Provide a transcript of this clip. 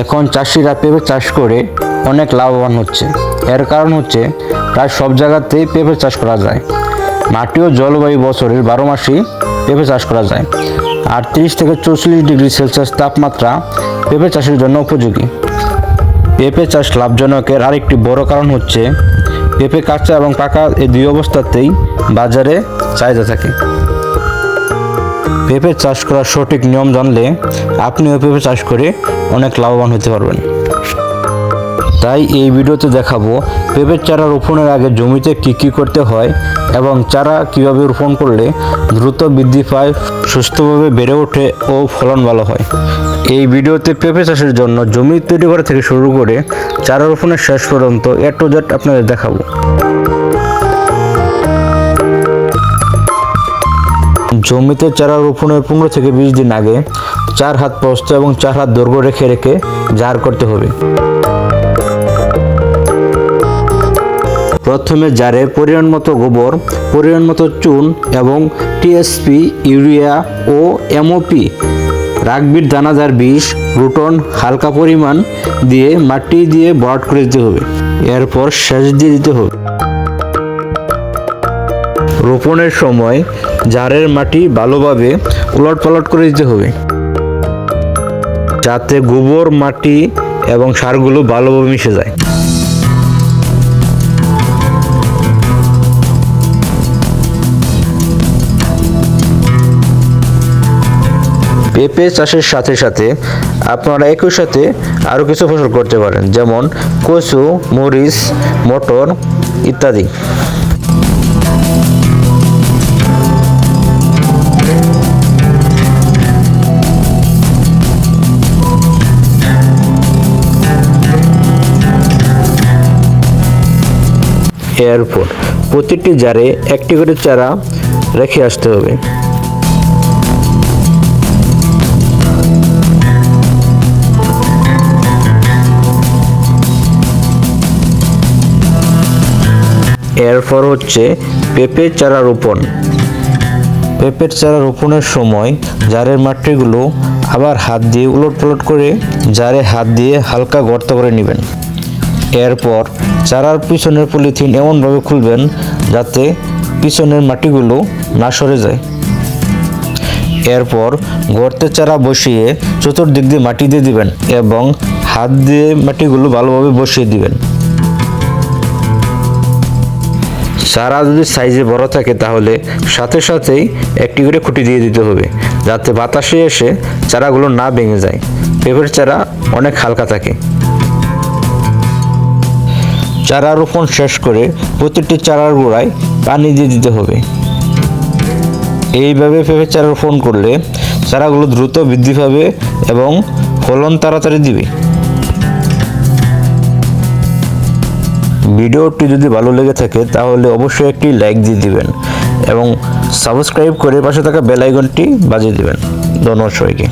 এখন চাষিরা পেঁপে চাষ করে অনেক লাভবান হচ্ছে। এর কারণ হচ্ছে প্রায় সব জায়গাতেই পেঁপে চাষ করা যায়। মাটি ও জলবায়ু বছরের বারো মাসেই পেঁপে চাষ করা যায়। আটত্রিশ থেকে চৌচল্লিশ ডিগ্রি সেলসিয়াস তাপমাত্রা পেঁপে চাষের জন্য উপযোগী। পেঁপে চাষ লাভজনকের আরেকটি বড় কারণ হচ্ছে পেঁপে কাঁচা এবং পাকা এই দুই অবস্থাতেই বাজারে চাহিদা থাকে। পেঁপে চাষ করার সঠিক নিয়ম জানলে আপনিও পেঁপে চাষ করে অনেক লাভবান হতে পারবেন। তাই এই ভিডিওতে দেখাবো পেঁপের চারা রোপণের আগে জমিতে কী কী করতে হয় এবং চারা কীভাবে রোপণ করলে দ্রুত বৃদ্ধি পায়, সুস্থভাবে বেড়ে ওঠে ও ফলন ভালো হয়। এই ভিডিওতে পেঁপে চাষের জন্য জমি তৈরি করা থেকে শুরু করে চারা রোপণের শেষ পর্যন্ত এ টু জেড আপনাদের দেখাবো। জমিতে চারা রোপণের পনেরো থেকে বিশ দিন আগে চার হাত প্রস্থ এবং চার হাত দৈর্ঘ্য রেখে রেখে জার করতে হবে। প্রথমে জারে পরিমাণ মতো গোবর, পরিমাণ মতো চুন এবং টিএসপি ইউরিয়া ও এমওপি রাগবির দানাদার বিষ, রুটন হালকা পরিমাণ দিয়ে মাটি দিয়ে ভরাট করে দিতে হবে। এরপর সেচ দিয়ে দিতে হবে। রোপণের সময় জারের মাটি ভালোভাবে উলট পালট করে দিতে হবে। যাতে গোবর, মাটি এবং সারগুলো ভালোভাবে মিশে যায়। পেঁপে চাষের সাথে সাথে আপনারা একই সাথে আরও কিছু ফসল করতে পারেন, যেমন কচু, মরিচ, মটর ইত্যাদি। এরপর প্রতিটি জারে একটি করে চারা রেখে আসতে হবে। এরপর হচ্ছে পেঁপে চারা রোপণ। পেঁপের চারা রোপণের সময় জারের মাটিগুলো আবার হাত দিয়ে উলট পালট করে জারে হাত দিয়ে হালকা গর্ত করে নেবেন। এরপর চারার পিছনের পলিথিন এমনভাবে খুলবেন যাতে পিছনের মাটিগুলো না সরে যায়। এরপর গর্তে চারা বসিয়ে চতুর্দিক দিয়ে মাটি দিয়ে দিবেন এবং হাত দিয়ে মাটিগুলো ভালোভাবে বসিয়ে দিবেন। চারা যদি সাইজে বড় থাকে তাহলে সাথে সাথেই একটি করে খুঁটি দিয়ে দিতে হবে যাতে বাতাসে এসে চারাগুলো না ভেঙে যায়। পেঁপের চারা অনেক হালকা থাকে। চারা রোপণ শেষ করে প্রতিটি চারার গোড়ায় পানি দিয়ে দিতে হবে। এইভাবে পেঁপে চারা রোপণ করলে চারাগুলো দ্রুত বৃদ্ধি পাবে এবং ফলন তাড়াতাড়ি দিবে। ভিডিওটি যদি ভালো লেগে থাকে, তাহলে অবশ্যই একটি লাইক দিয়ে দিবেন এবং সাবস্ক্রাইব করে পাশে থাকা বেল বাজিয়ে দিবেন। ধন্যবাদ সবাইকে।